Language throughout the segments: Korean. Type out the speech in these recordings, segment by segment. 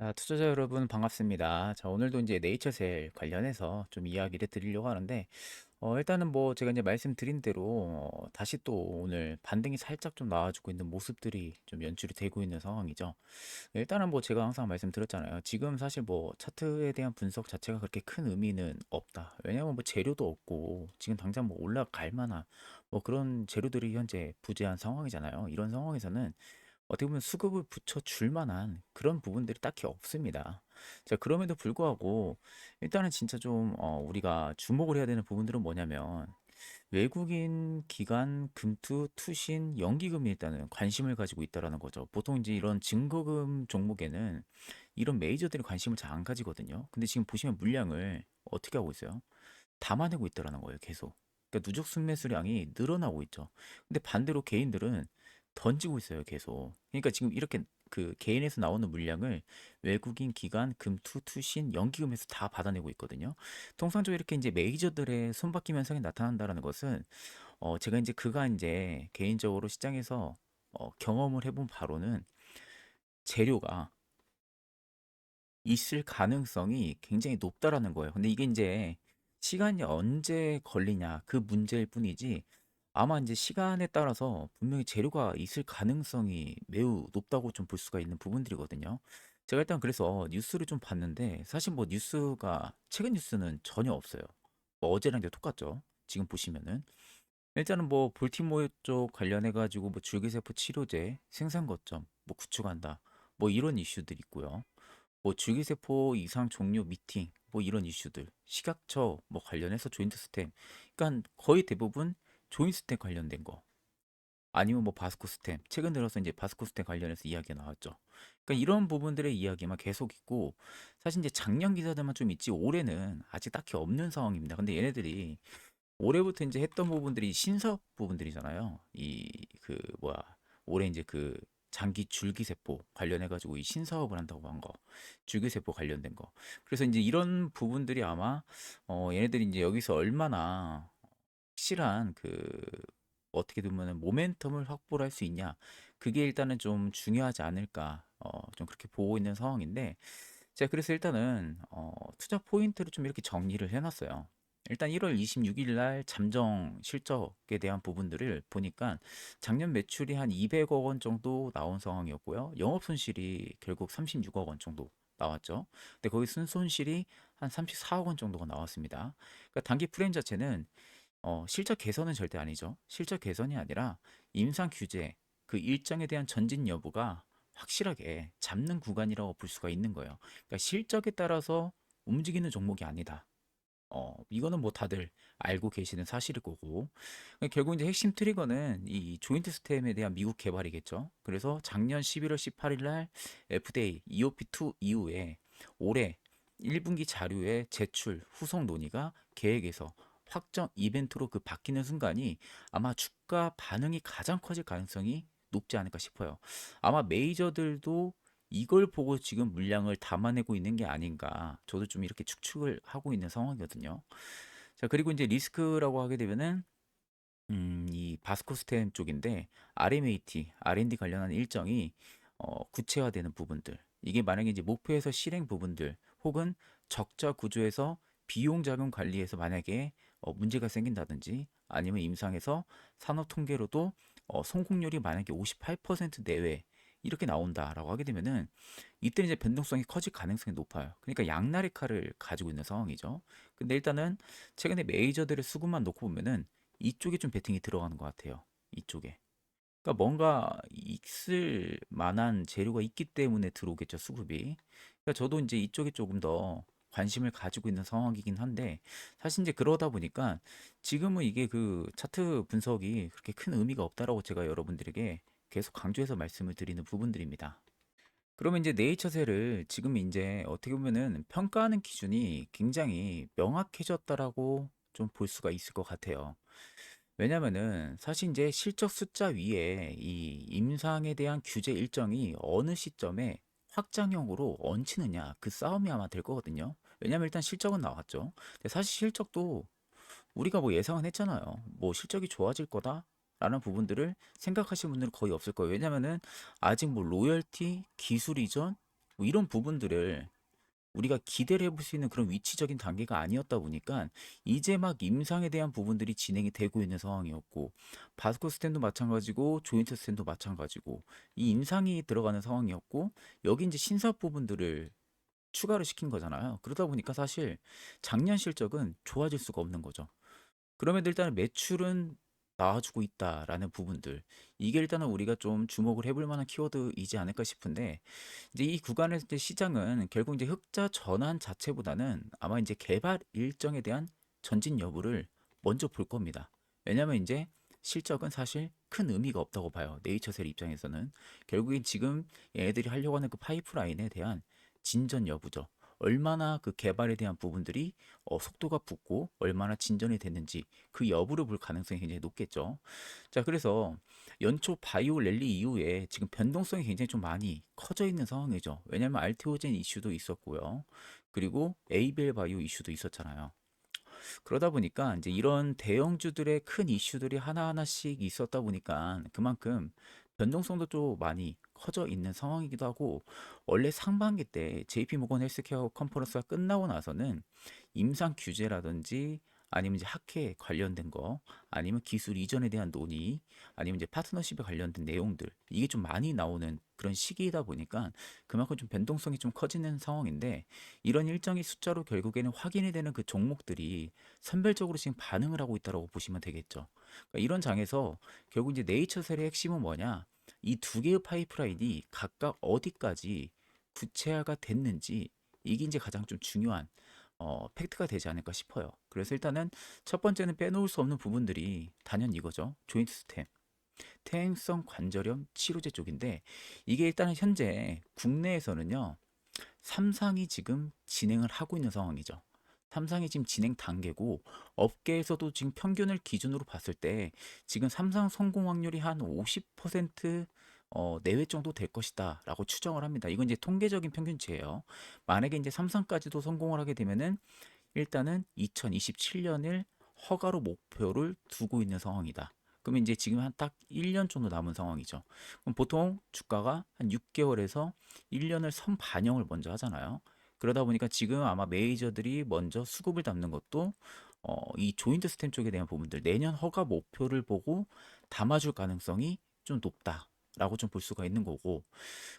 아, 투자자 여러분 반갑습니다. 자, 오늘도 이제 네이처셀 관련해서 좀 이야기를 드리려고 하는데, 어, 일단은 뭐 제가 이제 말씀드린 대로 어, 다시 또 오늘 반등이 살짝 좀 나와주고 있는 모습들이 좀 연출이 되고 있는 상황이죠. 일단은 뭐 제가 항상 말씀드렸잖아요. 지금 사실 뭐 차트에 대한 분석 자체가 그렇게 큰 의미는 없다. 왜냐면 뭐 재료도 없고 지금 당장 뭐 올라갈 만한 뭐 그런 재료들이 현재 부재한 상황이잖아요. 이런 상황에서는 어떻게 보면 수급을 붙여줄 만한 그런 부분들이 딱히 없습니다. 자, 그럼에도 불구하고 일단은 진짜 좀 어, 우리가 주목을 해야 되는 부분들은 뭐냐면 외국인 기관 금투 투신 연기금이 일단은 관심을 가지고 있다라는 거죠. 보통 이제 이런 증거금 종목에는 이런 메이저들이 관심을 잘 안 가지거든요. 근데 지금 보시면 물량을 어떻게 하고 있어요? 담아내고 있다라는 거예요, 계속. 그러니까 누적 순매수량이 늘어나고 있죠. 근데 반대로 개인들은 던지고 있어요, 계속. 그러니까 지금 이렇게 그 개인에서 나오는 물량을 외국인 기관, 금투, 투신, 연기금에서 다 받아내고 있거든요. 통상적으로 이렇게 이제 메이저들의 손바뀜 현상이 나타난다라는 것은 어 제가 이제 그가 이제 개인적으로 시장에서 어 경험을 해본 바로는 재료가 있을 가능성이 굉장히 높다라는 거예요. 근데 이게 이제 시간이 언제 걸리냐 그 문제일 뿐이지 아마 이제 시간에 따라서 분명히 재료가 있을 가능성이 매우 높다고 좀 볼 수가 있는 부분들이거든요. 제가 일단 그래서 뉴스를 좀 봤는데 사실 뭐 뉴스가 최근 뉴스는 전혀 없어요. 뭐 어제랑 이제 똑같죠. 지금 보시면은 일단은 뭐 볼티모어 쪽 관련해 가지고 뭐 줄기세포 치료제 생산 거점 뭐 구축한다. 뭐 이런 이슈들 있고요. 뭐 줄기세포 이상 종료 미팅 뭐 이런 이슈들 식약처 뭐 관련해서 조인트 스템 그러니까 거의 대부분 조인트 스템 관련된 거. 아니면 뭐 바스코 스템 최근 들어서 이제 바스코 스템 관련해서 이야기가 나왔죠. 그러니까 이런 부분들의 이야기만 계속 있고 사실 이제 작년 기사들만 좀 있지 올해는 아직 딱히 없는 상황입니다. 근데 얘네들이 올해부터 이제 했던 부분들이 신사업 부분들이잖아요. 이 그 뭐야. 올해 이제 그 장기 줄기세포 관련해 가지고 이 신사업을 한다고 한 거, 줄기세포 관련된 거. 그래서 이제 이런 부분들이 아마 어 얘네들이 이제 여기서 얼마나 확실한 그 어떻게 보면은 모멘텀을 확보를 할 수 있냐. 그게 일단은 좀 중요하지 않을까. 어 좀 그렇게 보고 있는 상황인데 제가 그래서 일단은 어 투자 포인트를 좀 이렇게 정리를 해 놨어요. 일단 1월 26일 날 잠정 실적에 대한 부분들을 보니까 작년 매출이 한 200억 원 정도 나온 상황이었고요. 영업 손실이 결국 36억 원 정도 나왔죠. 근데 거기 순손실이 한 34억 원 정도가 나왔습니다. 그러니까 단기 프레임 자체는 어, 실적 개선은 절대 아니죠. 실적 개선이 아니라 임상 규제 그 일정에 대한 전진 여부가 확실하게 잡는 구간이라고 볼 수가 있는 거예요. 그러니까 실적에 따라서 움직이는 종목이 아니다. 어, 이거는 뭐 다들 알고 계시는 사실일 거고. 그러니까 결국 이제 핵심 트리거는 이 조인트 스템에 대한 미국 개발이겠죠. 그래서 작년 11월 18일 날 FDA EOP2 이후에 올해 1분기 자료의 제출 후속 논의가 계획에서 확정 이벤트로 그 바뀌는 순간이 아마 주가 반응이 가장 커질 가능성이 높지 않을까 싶어요. 아마 메이저들도 이걸 보고 지금 물량을 담아내고 있는 게 아닌가. 저도 좀 이렇게 추측을 하고 있는 상황이거든요. 자, 그리고 이제 리스크라고 하게 되면은 음, 이 바스코스템 쪽인데 RMAT, R&D 관련한 일정이 어, 구체화되는 부분들. 이게 만약에 이제 목표에서 실행 부분들 혹은 적자 구조에서 비용 자금 관리에서 만약에 어, 문제가 생긴다든지 아니면 임상에서 산업 통계로도 어, 성공률이 만약에 58% 내외 이렇게 나온다라고 하게 되면은 이때 이제 변동성이 커질 가능성이 높아요. 그러니까 양날의 칼을 가지고 있는 상황이죠. 근데 일단은 최근에 메이저들의 수급만 놓고 보면은 이쪽에 좀 베팅이 들어가는 것 같아요. 이쪽에. 그러니까 뭔가 있을 만한 재료가 있기 때문에 들어오겠죠, 수급이. 그러니까 저도 이제 이쪽에 조금 더 관심을 가지고 있는 상황이긴 한데 사실 이제 그러다 보니까 지금은 이게 그 차트 분석이 그렇게 큰 의미가 없다라고 제가 여러분들에게 계속 강조해서 말씀을 드리는 부분들입니다. 그러면 이제 네이처셀을 지금 이제 어떻게 보면은 평가하는 기준이 굉장히 명확해졌다라고 좀 볼 수가 있을 것 같아요. 왜냐면은 사실 이제 실적 숫자 위에 이 임상에 대한 규제 일정이 어느 시점에 확장형으로 얹히느냐 그 싸움이 아마 될 거거든요. 왜냐면 일단 실적은 나왔죠. 근데 사실 실적도 우리가 뭐 예상은 했잖아요. 뭐 실적이 좋아질 거다 라는 부분들을 생각하시는 분들은 거의 없을 거예요. 왜냐면은 아직 뭐 로열티, 기술 이전 뭐 이런 부분들을 우리가 기대를 해볼 수 있는 그런 위치적인 단계가 아니었다 보니까 이제 막 임상에 대한 부분들이 진행이 되고 있는 상황이었고 바스코 스탠도 마찬가지고 조인트 스탠도 마찬가지고 이 임상이 들어가는 상황이었고 여기 이제 신사 부분들을 추가를 시킨 거잖아요. 그러다 보니까 사실 작년 실적은 좋아질 수가 없는 거죠. 그럼에도 일단은 매출은 나와주고 있다라는 부분들. 이게 일단은 우리가 좀 주목을 해볼 만한 키워드이지 않을까 싶은데, 이제 이 구간에서 이제 시장은 결국 이제 흑자 전환 자체보다는 아마 이제 개발 일정에 대한 전진 여부를 먼저 볼 겁니다. 왜냐면 이제 실적은 사실 큰 의미가 없다고 봐요. 네이처셀 입장에서는. 결국엔 지금 얘네들이 하려고 하는 그 파이프라인에 대한 진전 여부죠. 얼마나 그 개발에 대한 부분들이 어, 속도가 붙고 얼마나 진전이 됐는지 그 여부를 볼 가능성이 굉장히 높겠죠. 자, 그래서 연초 바이오 랠리 이후에 지금 변동성이 굉장히 좀 많이 커져 있는 상황이죠. 왜냐하면 알테오젠 이슈도 있었고요. 그리고 에이벨 바이오 이슈도 있었잖아요. 그러다 보니까 이제 이런 대형주들의 큰 이슈들이 하나하나씩 있었다 보니까 그만큼 변동성도 좀 많이 커져 있는 상황이기도 하고 원래 상반기 때 JP 모건 헬스케어 컨퍼런스가 끝나고 나서는 임상 규제라든지 아니면 이제 학회 관련된 거 아니면 기술 이전에 대한 논의 아니면 이제 파트너십에 관련된 내용들 이게 좀 많이 나오는 그런 시기이다 보니까 그만큼 좀 변동성이 좀 커지는 상황인데 이런 일정의 숫자로 결국에는 확인이 되는 그 종목들이 선별적으로 지금 반응을 하고 있다고 보시면 되겠죠. 그러니까 이런 장에서 결국 이제 네이처셀의 핵심은 뭐냐? 이 두 개의 파이프라인이 각각 어디까지 구체화가 됐는지 이게 이제 가장 좀 중요한 어, 팩트가 되지 않을까 싶어요. 그래서 일단은 첫 번째는 빼놓을 수 없는 부분들이 단연 이거죠. 조인트 스템. 퇴행성 관절염 치료제 쪽인데 이게 일단은 현재 국내에서는요. 삼상이 지금 진행을 하고 있는 상황이죠. 삼상이 지금 진행 단계고 업계에서도 지금 평균을 기준으로 봤을 때 지금 삼상 성공 확률이 한 50% 어, 내외 정도 될 것이다 라고 추정을 합니다. 이건 이제 통계적인 평균치예요. 만약에 이제 삼상까지도 성공을 하게 되면은 일단은 2027년을 허가로 목표를 두고 있는 상황이다. 그러면 이제 지금 한 딱 1년 정도 남은 상황이죠. 그럼 보통 주가가 한 6개월에서 1년을 선 반영을 먼저 하잖아요. 그러다 보니까 지금 아마 메이저들이 먼저 수급을 담는 것도 어, 이 조인트 스템 쪽에 대한 부분들 내년 허가 목표를 보고 담아줄 가능성이 좀 높다. 라고 좀 볼 수가 있는 거고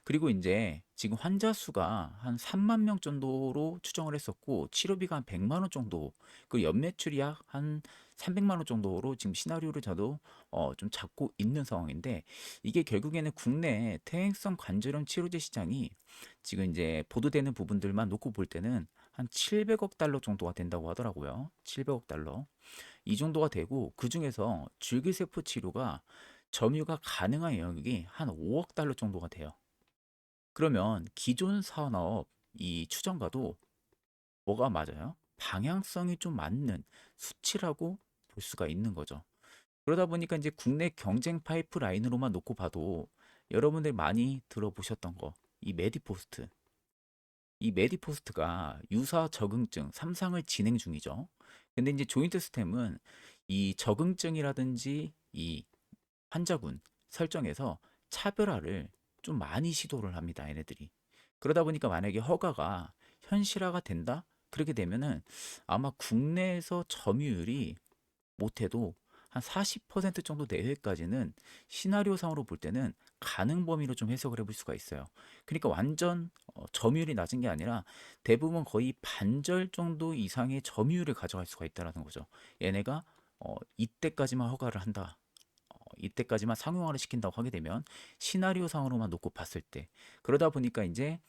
그리고 이제 지금 환자 수가 한 3만 명 정도로 추정을 했었고 치료비가 한 100만 원 정도 그 연매출이 약 한 300만 원 정도로 지금 시나리오를 저도 어, 좀 잡고 있는 상황인데 이게 결국에는 국내 퇴행성 관절염 치료제 시장이 지금 이제 보도되는 부분들만 놓고 볼 때는 한 700억 달러 정도가 된다고 하더라고요. 700억 달러. 이 정도가 되고 그 중에서 줄기세포 치료가 점유가 가능한 영역이 한 5억 달러 정도가 돼요. 그러면 기존 산업 이 추정과도 뭐가 맞아요? 방향성이 좀 맞는 수치라고 볼 수가 있는 거죠. 그러다 보니까 이제 국내 경쟁 파이프라인으로만 놓고 봐도 여러분들 많이 들어보셨던 거, 이 메디포스트. 이 메디포스트가 유사 적응증 3상을 진행 중이죠. 근데 이제 조인트 스템은 이 적응증이라든지 이 환자군 설정에서 차별화를 좀 많이 시도를 합니다. 얘네들이. 그러다 보니까 만약에 허가가 현실화가 된다? 그렇게 되면은 아마 국내에서 점유율이 못해도 한 40% 정도 내외까지는 시나리오상으로 볼 때는 가능 범위로 좀 해석을 해볼 수가 있어요. 그러니까 완전 어, 점유율이 낮은 게 아니라 대부분 거의 반절 정도 이상의 점유율을 가져갈 수가 있다라는 거죠. 얘네가 어, 이때까지만 허가를 한다. 이때까지만 상용화를 시킨다고 하게 되면 시나리오 상으로만 놓고 봤을 때 그러다 보니까 이제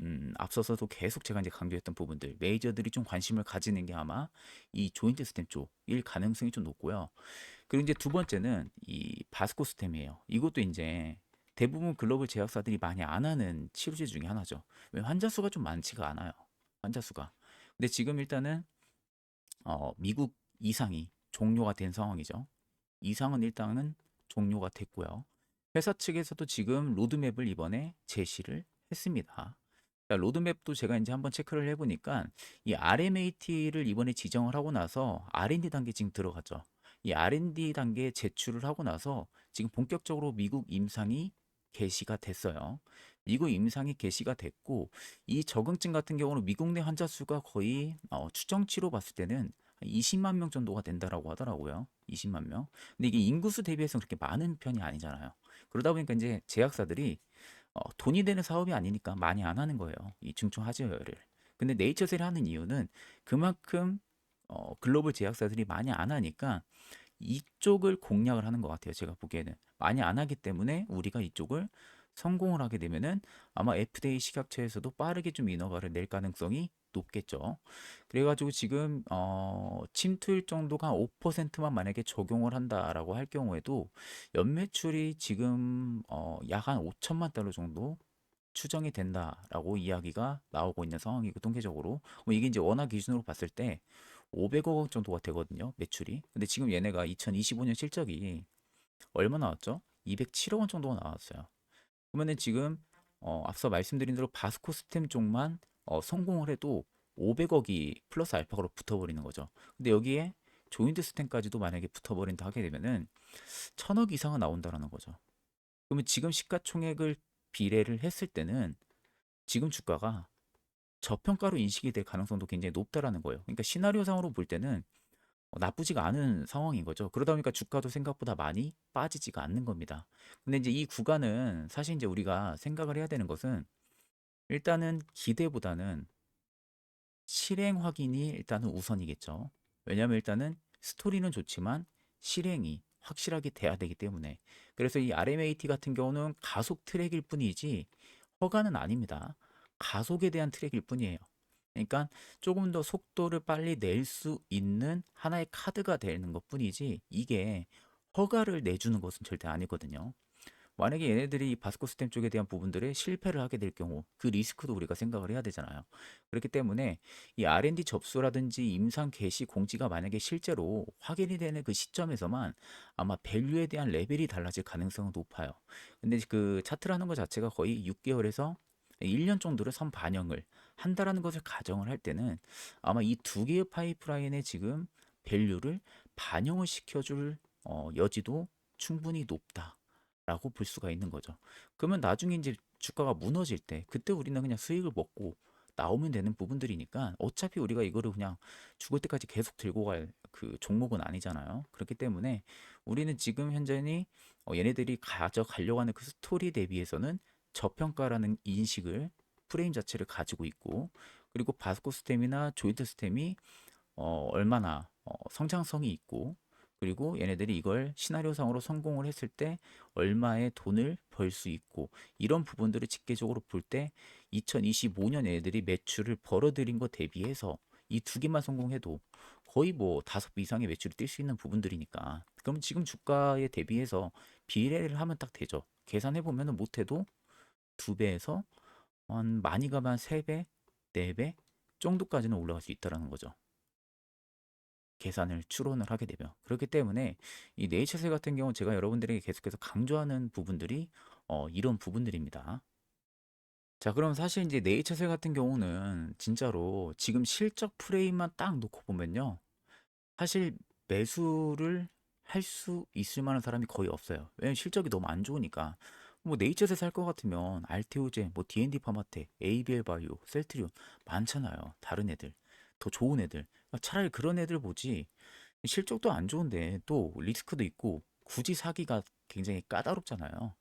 음, 앞서서도 계속 제가 이제 강조했던 부분들 메이저들이 좀 관심을 가지는 게 아마 이 조인트 스템 쪽일 가능성이 좀 높고요. 그리고 이제 두 번째는 이 바스코 스템이에요. 이것도 이제 대부분 글로벌 제약사들이 많이 안 하는 치료제 중에 하나죠. 왜 환자 수가 좀 많지가 않아요. 환자 수가. 근데 지금 일단은 어, 미국 이상이 종료가 된 상황이죠. 이상은 일단은 종료가 됐고요. 회사 측에서도 지금 로드맵을 이번에 제시를 했습니다. 자, 로드맵도 제가 이제 한번 체크를 해보니까 이 RMAT를 이번에 지정을 하고 나서 R&D 단계 지금 들어가죠. 이 R&D 단계 제출을 하고 나서 지금 본격적으로 미국 임상이 개시가 됐어요. 미국 임상이 개시가 됐고 이 적응증 같은 경우는 미국 내 환자 수가 거의 어, 추정치로 봤을 때는 20만 명 정도가 된다라고 하더라고요. 20만 명. 근데 이게 인구수 대비해서 그렇게 많은 편이 아니잖아요. 그러다 보니까 이제 제약사들이 어, 돈이 되는 사업이 아니니까 많이 안 하는 거예요. 이 중증 화재열을. 근데 네이처셀이 하는 이유는 그만큼 어, 글로벌 제약사들이 많이 안 하니까 이쪽을 공략을 하는 것 같아요. 제가 보기에는 많이 안 하기 때문에 우리가 이쪽을 성공을 하게 되면은 아마 FDA 식약처에서도 빠르게 좀 인허가를 낼 가능성이 높겠죠. 그래가지고 지금 어, 침투율 정도가 한 5%만 만약에 적용을 한다라고 할 경우에도 연매출이 지금 어, 약 한 5천만 달러 정도 추정이 된다라고 이야기가 나오고 있는 상황이고 통계적으로 뭐 이게 이제 원화 기준으로 봤을 때 500억 원 정도가 되거든요 매출이 근데 지금 얘네가 2025년 실적이 얼마 나왔죠? 207억 원 정도가 나왔어요 그러면은 지금 어, 앞서 말씀드린 대로 바스코 스템 쪽만 어, 성공을 해도 500억이 플러스 알파가로 붙어버리는 거죠 근데 여기에 조인트 스템까지도 만약에 붙어버린다 하게 되면은 천억 이상은 나온다라는 거죠 그러면 지금 시가총액을 비례를 했을 때는 지금 주가가 저평가로 인식이 될 가능성도 굉장히 높다라는 거예요. 그러니까 시나리오상으로 볼 때는 어, 나쁘지가 않은 상황인 거죠. 그러다 보니까 주가도 생각보다 많이 빠지지가 않는 겁니다. 근데 이제 이 구간은 사실 이제 우리가 생각을 해야 되는 것은 일단은 기대보다는 실행 확인이 일단은 우선이겠죠. 왜냐하면 일단은 스토리는 좋지만 실행이 확실하게 돼야 되기 때문에 그래서 이 RMAT 같은 경우는 가속 트랙일 뿐이지 허가는 아닙니다. 가속에 대한 트랙일 뿐이에요. 그러니까 조금 더 속도를 빨리 낼 수 있는 하나의 카드가 되는 것 뿐이지 이게 허가를 내주는 것은 절대 아니거든요. 만약에 얘네들이 이 바스코 스템 쪽에 대한 부분들에 실패를 하게 될 경우 그 리스크도 우리가 생각을 해야 되잖아요. 그렇기 때문에 이 R&D 접수라든지 임상 개시 공지가 만약에 실제로 확인이 되는 그 시점에서만 아마 밸류에 대한 레벨이 달라질 가능성은 높아요. 근데 그 차트라는 것 자체가 거의 6개월에서 1년 정도를 선 반영을 한다라는 것을 가정을 할 때는 아마 이 두 개의 파이프라인에 지금 밸류를 반영을 시켜줄 어, 여지도 충분히 높다. 라고 볼 수가 있는 거죠. 그러면 나중에 이제 주가가 무너질 때 그때 우리는 그냥 수익을 먹고 나오면 되는 부분들이니까 어차피 우리가 이거를 그냥 죽을 때까지 계속 들고 갈 그 종목은 아니잖아요. 그렇기 때문에 우리는 지금 현재는 어, 얘네들이 가져가려고 하는 그 스토리 대비해서는 저평가라는 인식을 프레임 자체를 가지고 있고 그리고 바스코 스템이나 조인트 스템이 어, 얼마나 어, 성장성이 있고 그리고 얘네들이 이걸 시나리오상으로 성공을 했을 때 얼마의 돈을 벌 수 있고 이런 부분들을 직계적으로 볼 때 2025년 얘네들이 매출을 벌어들인 것 대비해서 이 두 개만 성공해도 거의 뭐 다섯 배 이상의 매출이 뛸 수 있는 부분들이니까 그럼 지금 주가에 대비해서 비례를 하면 딱 되죠. 계산해 보면은 못해도 두 배에서 한 많이 가면 세 배, 네 배 정도까지는 올라갈 수 있다라는 거죠. 계산을 추론을 하게 되면 그렇기 때문에 이 네이처셀 같은 경우 제가 여러분들에게 계속해서 강조하는 부분들이 어, 이런 부분들입니다. 자, 그럼 사실 이제 네이처셀 같은 경우는 진짜로 지금 실적 프레임만 딱 놓고 보면요. 사실 매수를 할 수 있을 만한 사람이 거의 없어요. 왜냐면 실적이 너무 안 좋으니까. 뭐 네이처셀 살것 같으면 알테오제, 뭐 D&D 파마텍, ABL 바이오, 셀트리온 많잖아요. 다른 애들. 더 좋은 애들. 차라리 그런 애들 보지. 실적도 안 좋은데 또 리스크도 있고 굳이 사기가 굉장히 까다롭잖아요.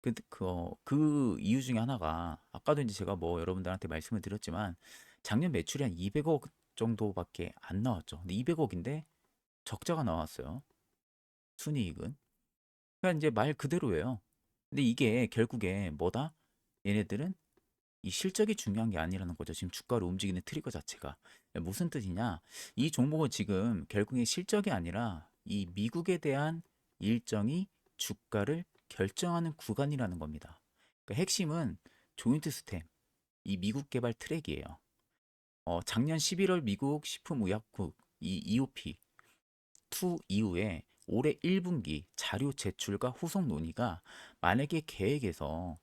그, 그, 어, 그 이유 중에 하나가 아까도 이제 제가 뭐 여러분들한테 말씀을 드렸지만 작년 매출이 한 200억 정도밖에 안 나왔죠. 근데 200억인데 적자가 나왔어요. 순이익은. 그러니까 이제 말 그대로예요. 근데 이게 결국에 뭐다? 얘네들은 이 실적이 중요한 게 아니라는 거죠. 지금 주가를 움직이는 트리거 자체가. 무슨 뜻이냐? 이 종목은 지금 결국에 실적이 아니라 이 미국에 대한 일정이 주가를 결정하는 구간이라는 겁니다. 그러니까 핵심은 조인트 스템, 이 미국 개발 트랙이에요. 어, 작년 11월 미국 식품의약국 이 EOP 2 이후에 올해 1분기 자료 제출과 후속 논의가 만약에 계획에서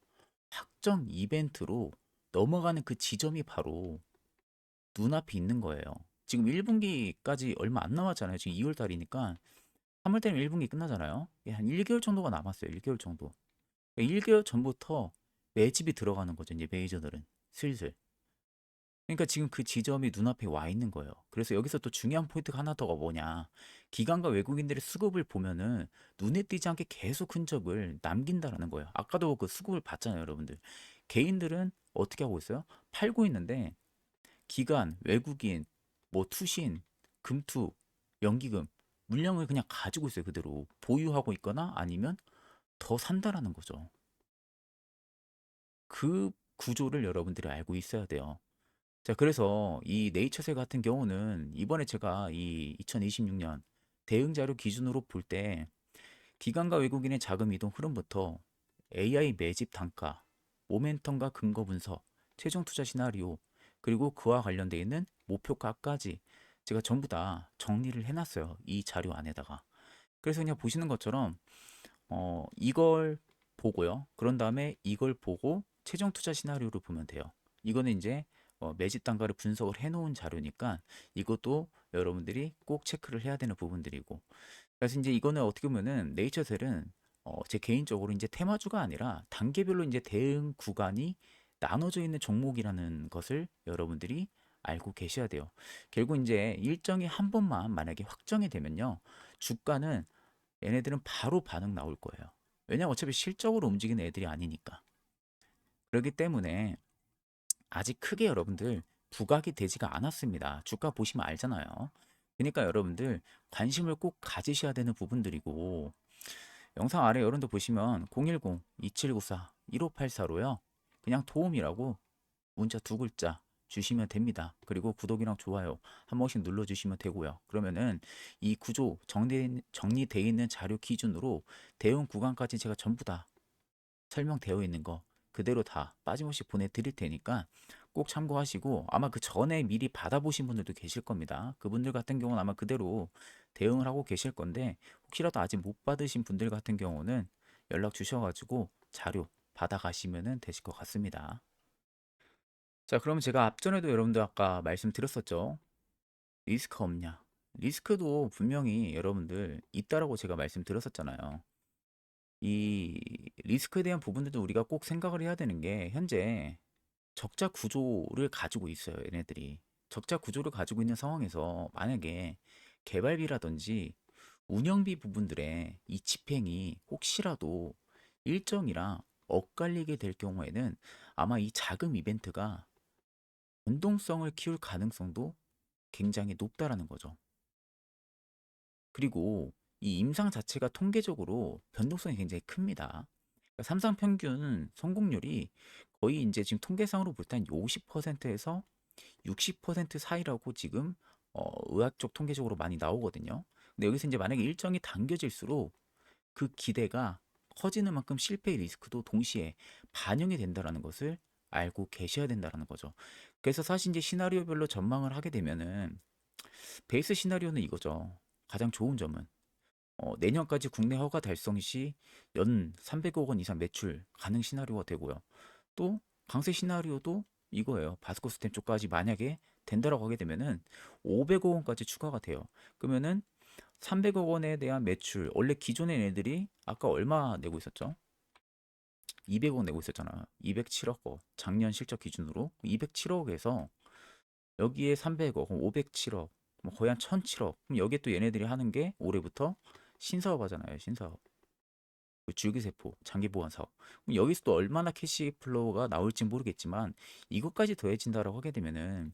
확정 이벤트로 넘어가는 그 지점이 바로 눈앞에 있는 거예요. 지금 1분기까지 얼마 안 남았잖아요. 지금 2월 달이니까 3월 달이면 1분기 끝나잖아요. 한 1개월 정도가 남았어요. 1개월 정도. 1개월 전부터 매집이 들어가는 거죠. 이제 메이저들은 슬슬. 그러니까 지금 그 지점이 눈앞에 와 있는 거예요. 그래서 여기서 또 중요한 포인트가 하나 더가 뭐냐. 기관과 외국인들의 수급을 보면은 눈에 띄지 않게 계속 흔적을 남긴다라는 거예요. 아까도 그 수급을 봤잖아요, 여러분들. 개인들은 어떻게 하고 있어요? 팔고 있는데 기관, 외국인, 뭐 투신, 금투, 연기금, 물량을 그냥 가지고 있어요, 그대로. 보유하고 있거나 아니면 더 산다라는 거죠. 그 구조를 여러분들이 알고 있어야 돼요. 자, 그래서 이 네이처세 같은 경우는 이번에 제가 이 2026년 대응 자료 기준으로 볼 때 기관과 외국인의 자금 이동 흐름부터 AI 매집 단가, 모멘텀과 근거 분석, 최종 투자 시나리오, 그리고 그와 관련되어 있는 목표가까지 제가 전부 다 정리를 해놨어요. 이 자료 안에다가. 그래서 그냥 보시는 것처럼 어, 이걸 보고요. 그런 다음에 이걸 보고 최종 투자 시나리오를 보면 돼요. 이거는 이제 어, 매집 단가를 분석을 해놓은 자료니까 이것도 여러분들이 꼭 체크를 해야 되는 부분들이고. 그래서 이제 이거는 어떻게 보면은 네이처셀은 어, 제 개인적으로 이제 테마주가 아니라 단계별로 이제 대응 구간이 나눠져 있는 종목이라는 것을 여러분들이 알고 계셔야 돼요. 결국 이제 일정이 한 번만 만약에 확정이 되면요. 주가는 얘네들은 바로 반응 나올 거예요. 왜냐면 어차피 실적으로 움직이는 애들이 아니니까. 그렇기 때문에 아직 크게 여러분들 부각이 되지가 않았습니다. 주가 보시면 알잖아요. 그러니까 여러분들 관심을 꼭 가지셔야 되는 부분들이고 영상 아래 여러분들 보시면 010-2794-1584로요. 그냥 도움이라고 문자 두 글자 주시면 됩니다. 그리고 구독이랑 좋아요 한 번씩 눌러주시면 되고요. 그러면은 이 구조 정리, 정리되어 있는 자료 기준으로 대응 구간까지 제가 전부 다 설명되어 있는 거 그대로 다 빠짐없이 보내드릴 테니까 꼭 참고하시고 아마 그 전에 미리 받아보신 분들도 계실 겁니다. 그분들 같은 경우는 아마 그대로 대응을 하고 계실 건데 혹시라도 아직 못 받으신 분들 같은 경우는 연락 주셔가지고 자료 받아가시면 되실 것 같습니다. 자, 그러면 제가 앞전에도 여러분들 아까 말씀드렸었죠. 리스크 없냐? 리스크도 분명히 여러분들 있다라고 제가 말씀드렸었잖아요. 이 리스크에 대한 부분들도 우리가 꼭 생각을 해야 되는 게 현재 적자 구조를 가지고 있어요, 얘네들이. 적자 구조를 가지고 있는 상황에서 만약에 개발비라든지 운영비 부분들의 이 집행이 혹시라도 일정이랑 엇갈리게 될 경우에는 아마 이 자금 이벤트가 변동성을 키울 가능성도 굉장히 높다라는 거죠. 그리고 이 임상 자체가 통계적으로 변동성이 굉장히 큽니다. 그러니까 삼상 평균 성공률이 거의 이제 지금 통계상으로 볼 때 한 50%에서 60% 사이라고 지금 어, 의학적 통계적으로 많이 나오거든요. 근데 여기서 이제 만약에 일정이 당겨질수록 그 기대가 커지는 만큼 실패의 리스크도 동시에 반영이 된다라는 것을 알고 계셔야 된다라는 거죠. 그래서 사실 이제 시나리오별로 전망을 하게 되면은 베이스 시나리오는 이거죠. 가장 좋은 점은 어, 내년까지 국내 허가 달성 시 연 300억 원 이상 매출 가능 시나리오가 되고요. 또 강세 시나리오도 이거예요. 바스코 스템 쪽까지 만약에 된다라고 하게 되면은 500억 원까지 추가가 돼요. 그러면은 300억 원에 대한 매출 원래 기존의 애들이 아까 얼마 내고 있었죠? 200억 내고 있었잖아. 207억 원. 작년 실적 기준으로 207억에서 여기에 300억, 507억, 뭐 거의 한 1007억. 그럼 여기에 또 얘네들이 하는 게 올해부터 신사업 하잖아요. 신사업. 그 줄기세포, 장기보안 사업. 그럼 여기서 또 얼마나 캐시 플로우가 나올지 모르겠지만 이것까지 더해진다라고 하게 되면은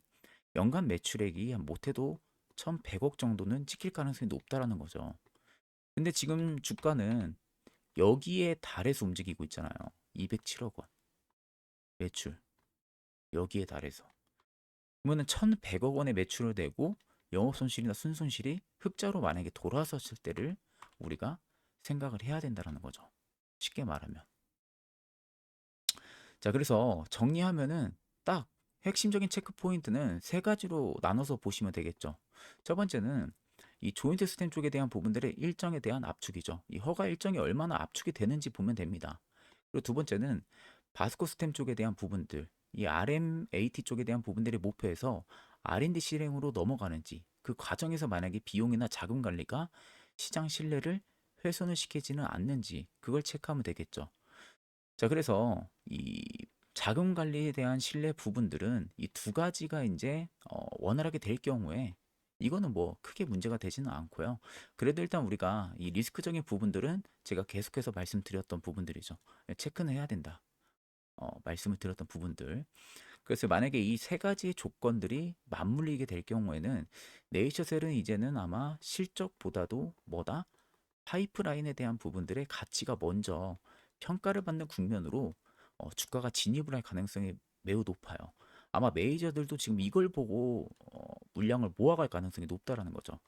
연간 매출액이 한 못해도 1,100억 정도는 찍힐 가능성이 높다라는 거죠. 근데 지금 주가는 여기에 달해서 움직이고 있잖아요. 207억 원 매출 여기에 달해서 그러면은 1,100억 원의 매출을 내고 영업 손실이나 순손실이 흑자로 만약에 돌아섰을 때를 우리가 생각을 해야 된다라는 거죠. 쉽게 말하면. 자, 그래서 정리하면은 딱 핵심적인 체크 포인트는 세 가지로 나눠서 보시면 되겠죠. 첫 번째는 이 조인트 스템 쪽에 대한 부분들의 일정에 대한 압축이죠. 이 허가 일정이 얼마나 압축이 되는지 보면 됩니다. 그리고 두 번째는 바스코 스템 쪽에 대한 부분들, 이 RMAT 쪽에 대한 부분들의 목표에서 R&D 실행으로 넘어가는지 그 과정에서 만약에 비용이나 자금 관리가 시장 신뢰를 훼손을 시키지는 않는지 그걸 체크하면 되겠죠. 자, 그래서 이 자금 관리에 대한 신뢰 부분들은 이 두 가지가 이제 어, 원활하게 될 경우에 이거는 뭐 크게 문제가 되지는 않고요. 그래도 일단 우리가 이 리스크적인 부분들은 제가 계속해서 말씀드렸던 부분들이죠. 체크는 해야 된다. 어, 말씀을 드렸던 부분들. 그래서 만약에 이 세 가지 조건들이 맞물리게 될 경우에는 네이처셀은 이제는 아마 실적보다도 뭐다? 파이프라인에 대한 부분들의 가치가 먼저 평가를 받는 국면으로 어, 주가가 진입을 할 가능성이 매우 높아요. 아마 메이저들도 지금 이걸 보고 어, 물량을 모아갈 가능성이 높다라는 거죠.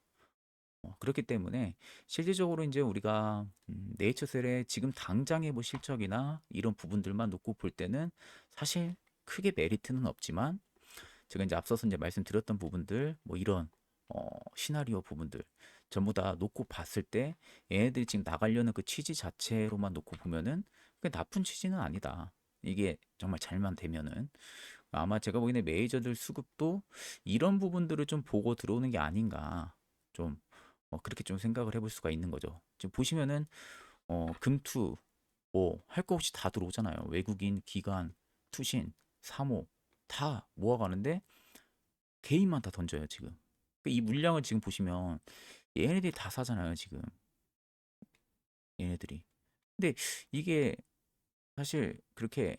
어, 그렇기 때문에 실질적으로 이제 우리가 음, 네이처셀의 지금 당장의 뭐 실적이나 이런 부분들만 놓고 볼 때는 사실 크게 메리트는 없지만 제가 이제 앞서서 이제 말씀드렸던 부분들 뭐 이런 어, 시나리오 부분들 전부 다 놓고 봤을 때 얘네들이 지금 나가려는 그 취지 자체로만 놓고 보면은 그 나쁜 취지는 아니다. 이게 정말 잘만 되면은 아마 제가 보기에는 메이저들 수급도 이런 부분들을 좀 보고 들어오는 게 아닌가 좀 어, 그렇게 좀 생각을 해볼 수가 있는 거죠. 지금 보시면은 어, 금투 뭐할 거 없이 다 들어오잖아요. 외국인, 기관, 투신, 사모 다 모아가는데 개인만 다 던져요 지금. 이 물량을 지금 보시면 얘네들이 다 사잖아요 지금. 얘네들이. 근데 이게 사실 그렇게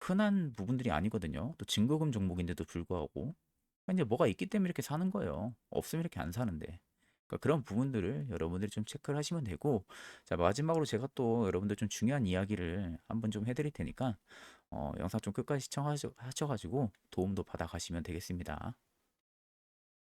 흔한 부분들이 아니거든요. 또 증거금 종목인데도 불구하고 이제 뭐가 있기 때문에 이렇게 사는 거예요. 없으면 이렇게 안 사는데. 그러니까 그런 부분들을 여러분들이 좀 체크를 하시면 되고, 자, 마지막으로 제가 또 여러분들 좀 중요한 이야기를 한번 좀 해드릴 테니까, 어, 영상 좀 끝까지 시청하셔가지고 도움도 받아가시면 되겠습니다.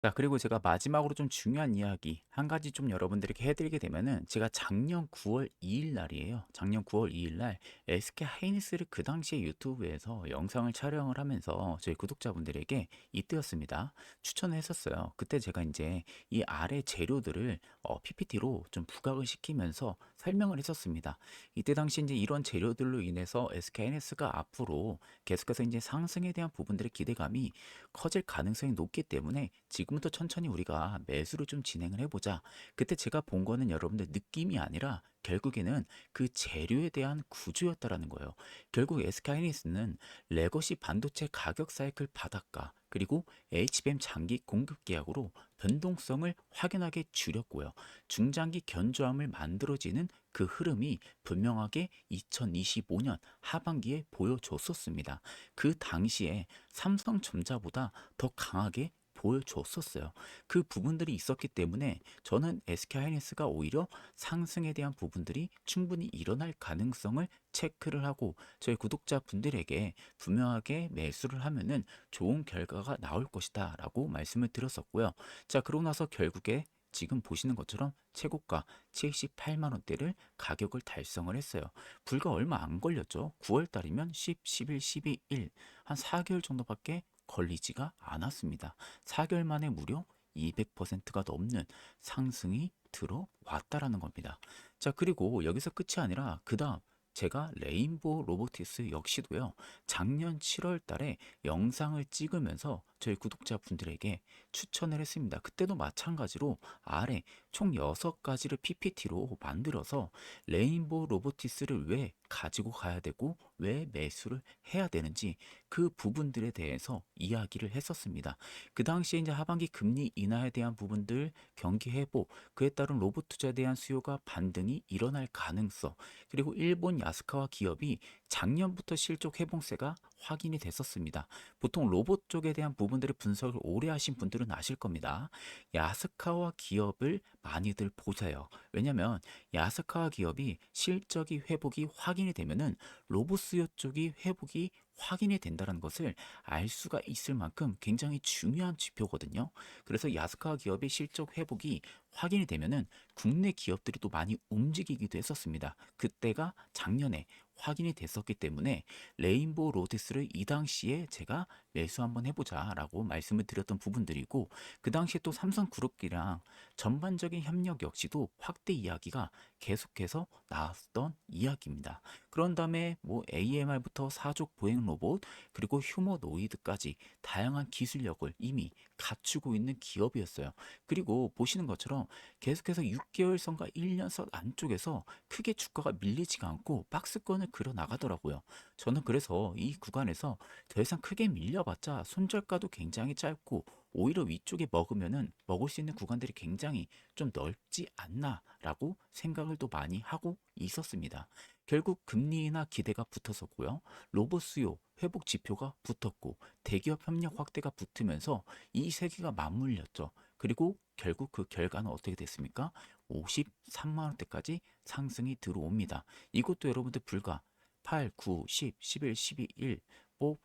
자, 그리고 제가 마지막으로 좀 중요한 이야기 한 가지 좀 여러분들에게 해드리게 되면은 제가 작년 9월 2일 날이에요. 작년 9월 2일 날 SK 하이닉스를 그 당시에 유튜브에서 영상을 촬영을 하면서 저희 구독자분들에게 이때였습니다. 추천을 했었어요. 그때 제가 이제 이 아래 재료들을 어, PPT로 좀 부각을 시키면서 설명을 했었습니다. 이때 당시 이제 이런 재료들로 인해서 SK 하이닉스가 앞으로 계속해서 이제 상승에 대한 부분들의 기대감이 커질 가능성이 높기 때문에 지금 부터 천천히 우리가 매수를 좀 진행을 해보자. 그때 제가 본 거는 여러분들 느낌이 아니라 결국에는 그 재료에 대한 구조였다라는 거예요. 결국 SK하이닉스는 레거시 반도체 가격 사이클 바닥과 그리고 HBM 장기 공급 계약으로 변동성을 확연하게 줄였고요. 중장기 견조함을 만들어지는 그 흐름이 분명하게 2025년 하반기에 보여줬었습니다. 그 당시에 삼성전자보다 더 강하게 보여줬었어요. 그 부분들이 있었기 때문에 저는 SK 하이닉스가 오히려 상승에 대한 부분들이 충분히 일어날 가능성을 체크를 하고 저희 구독자 분들에게 분명하게 매수를 하면은 좋은 결과가 나올 것이다 라고 말씀을 드렸었고요. 자, 그러고 나서 결국에 지금 보시는 것처럼 최고가 78만 원대를 가격을 달성을 했어요. 불과 얼마 안 걸렸죠. 9월 달이면 10, 11, 12, 1. 한 4개월 정도밖에 걸리지가 않았습니다. 4개월 만에 무려 200%가 넘는 상승이 들어왔다라는 겁니다. 자, 그리고 여기서 끝이 아니라 그 다음 제가 레인보우 로보티스 역시도요. 작년 7월 달에 영상을 찍으면서 저희 구독자분들에게 추천을 했습니다. 그때도 마찬가지로 아래 총 6가지를 PPT로 만들어서 레인보우 로보티스를 왜 가지고 가야 되고 왜 매수를 해야 되는지 그 부분들에 대해서 이야기를 했었습니다. 그 당시에 이제 하반기 금리 인하에 대한 부분들, 경기 회복, 그에 따른 로봇 투자에 대한 수요가 반등이 일어날 가능성, 그리고 일본 야스카와 기업이 작년부터 실적 회복세가 확인이 됐었습니다. 보통 로봇 쪽에 대한 부분들의 분석을 오래 하신 분들은 아실 겁니다. 야스카와 기업을 많이들 보세요. 왜냐면 야스카와 기업이 실적이 회복이 확인이 되면은 로봇 수요 쪽이 회복이 확인이 된다는 것을 알 수가 있을 만큼 굉장히 중요한 지표거든요. 그래서 야스카 기업의 실적 회복이 확인이 되면은 국내 기업들이 또 많이 움직이기도 했었습니다. 그때가 작년에 확인이 됐었기 때문에 레인보우 로테스를 이 당시에 제가 매수 한번 해보자 라고 말씀을 드렸던 부분들이고 그 당시에 또 삼성그룹이랑 전반적인 협력 역시도 확대 이야기가 계속해서 나왔던 이야기입니다. 그런 다음에 뭐 AMR부터 사족 보행 로봇 그리고 휴머노이드까지 다양한 기술력을 이미 갖추고 있는 기업이었어요. 그리고 보시는 것처럼 계속해서 6개월 선과 1년 선 안쪽에서 크게 주가가 밀리지가 않고 박스권을 그려 나가더라고요. 저는 그래서 이 구간에서 더 이상 크게 밀려봤자 손절가도 굉장히 짧고 오히려 위쪽에 먹으면은 먹을 수 있는 구간들이 굉장히 좀 넓지 않나라고 생각을 또 많이 하고 있었습니다. 결국 금리 인하 기대가 붙었었고요. 로봇 수요 회복 지표가 붙었고 대기업 협력 확대가 붙으면서 이 세 개가 맞물렸죠. 그리고 결국 그 결과는 어떻게 됐습니까? 53만 원대까지 상승이 들어옵니다. 이것도 여러분들 불과 8, 9, 10, 11, 12, 1, 뭐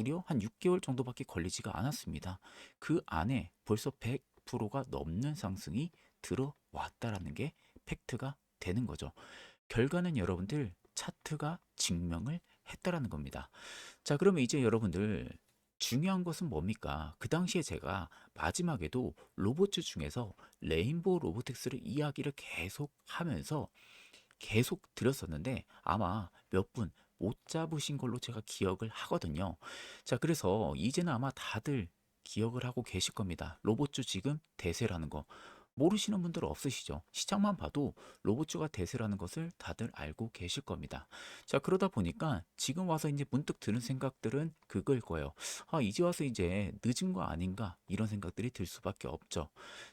무려 한 6개월 정도밖에 걸리지가 않았습니다. 그 안에 벌써 100%가 넘는 상승이 들어왔다라는 게 팩트가 되는 거죠. 결과는 여러분들 차트가 증명을 했다라는 겁니다. 자, 그러면 이제 여러분들 중요한 것은 뭡니까? 그 당시에 제가 마지막에도 로봇츠 중에서 레인보우 로보틱스를 이야기를 계속 하면서 계속 드렸었는데 아마 몇 분 못 잡으신 걸로 제가 기억을 하거든요. 자, 그래서 이제는 아마 다들 기억을 하고 계실 겁니다. 로봇주 지금 대세라는 거. 모르시는 분들 없으시죠? 시장만 봐도 로봇주가 대세라는 것을 다들 알고 계실 겁니다. 자, 그러다 보니까 지금 와서 이제 문득 드는 생각들은 그걸 거예요. 아, 이제 와서 이제 늦은 거 아닌가? 이런 생각들이 들 수밖에 없죠.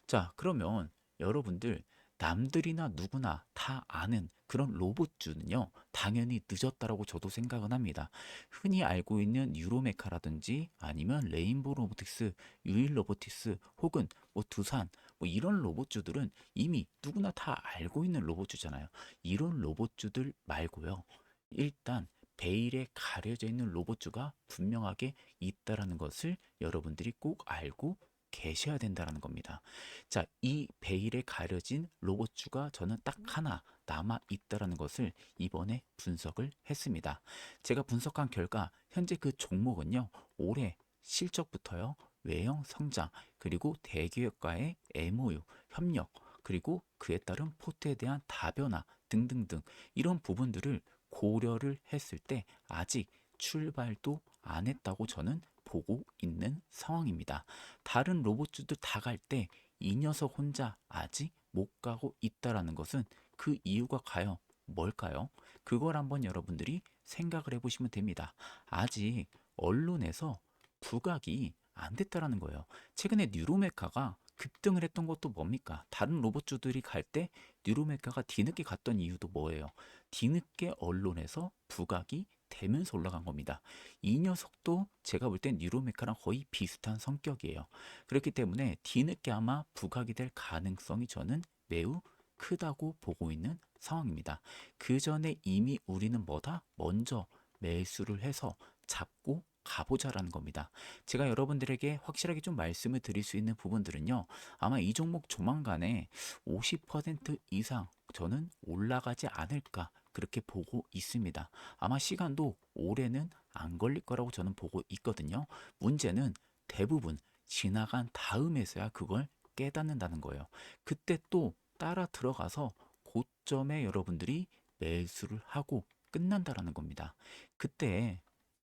자, 그러면 여러분들 남들이나 누구나 다 아는 그런 로봇주는요, 당연히 늦었다라고 저도 생각은 합니다. 흔히 알고 있는 유로메카라든지 아니면 레인보 로보틱스, 유일 로보틱스 혹은 뭐 두산 뭐 이런 로봇주들은 이미 누구나 다 알고 있는 로봇주잖아요. 이런 로봇주들 말고요. 일단 베일에 가려져 있는 로봇주가 분명하게 있다라는 것을 여러분들이 꼭 알고 계셔야 된다는 겁니다. 자, 이 베일에 가려진 로봇주가 저는 딱 하나 남아 있다라는 것을 이번에 분석을 했습니다. 제가 분석한 결과 현재 그 종목은요. 올해 실적부터요. 외형 성장 그리고 대기업과의 MOU 협력 그리고 그에 따른 포트에 대한 다변화 등등등 이런 부분들을 고려를 했을 때 아직 출발도 안 했다고 저는 보고 있는 상황입니다. 다른 로봇주들 다 갈 때 이 녀석 혼자 아직 못 가고 있다라는 것은 그 이유가 과연 뭘까요? 그걸 한번 여러분들이 생각을 해보시면 됩니다. 아직 언론에서 부각이 안 됐다라는 거예요. 최근에 뉴로메카가 급등을 했던 것도 뭡니까? 다른 로봇주들이 갈 때 뉴로메카가 뒤늦게 갔던 이유도 뭐예요? 뒤늦게 언론에서 부각이 되면서 올라간 겁니다. 이 녀석도 제가 볼 땐 뉴로메카랑 거의 비슷한 성격이에요. 그렇기 때문에 뒤늦게 아마 부각이 될 가능성이 저는 매우 크다고 보고 있는 상황입니다. 그 전에 이미 우리는 뭐다? 먼저 매수를 해서 잡고 가보자라는 겁니다. 제가 여러분들에게 확실하게 좀 말씀을 드릴 수 있는 부분들은요. 아마 이 종목 조만간에 50% 이상 저는 올라가지 않을까 그렇게 보고 있습니다. 아마 시간도 올해는 안 걸릴 거라고 저는 보고 있거든요. 문제는 대부분 지나간 다음에서야 그걸 깨닫는다는 거예요. 그때 또 따라 들어가서 고점에 여러분들이 매수를 하고 끝난다라는 겁니다. 그때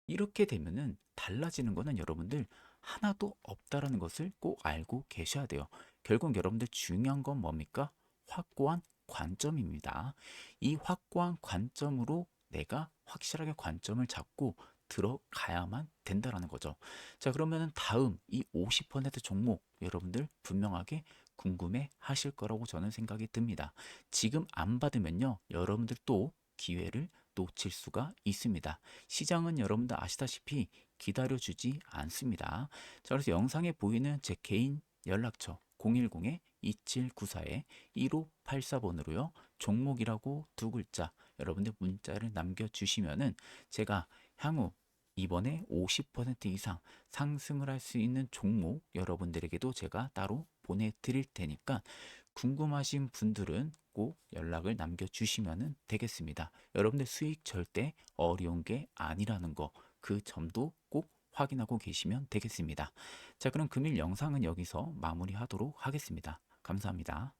이렇게 되면은 달라지는 거는 여러분들 하나도 없다라는 것을 꼭 알고 계셔야 돼요. 결국 여러분들 중요한 건 뭡니까? 확고한 관점입니다. 이 확고한 관점으로 내가 확실하게 관점을 잡고 들어가야만 된다라는 거죠. 자, 그러면은 다음 이 50% 종목 여러분들 분명하게 궁금해 하실 거라고 저는 생각이 듭니다. 지금 안 받으면요. 여러분들 또 기회를 놓칠 수가 있습니다. 시장은 여러분들 아시다시피 기다려주지 않습니다. 자, 그래서 영상에 보이는 제 개인 연락처 010-2794-1584번으로요. 종목이라고 두 글자 여러분들 문자를 남겨주시면은 제가 향후 이번에 50% 이상 상승을 할 수 있는 종목 여러분들에게도 제가 따로 보내드릴 테니까 궁금하신 분들은 꼭 연락을 남겨주시면 되겠습니다. 여러분들 수익 절대 어려운 게 아니라는 거, 그 점도 꼭 확인하고 계시면 되겠습니다. 자, 그럼 금일 영상은 여기서 마무리하도록 하겠습니다. 감사합니다.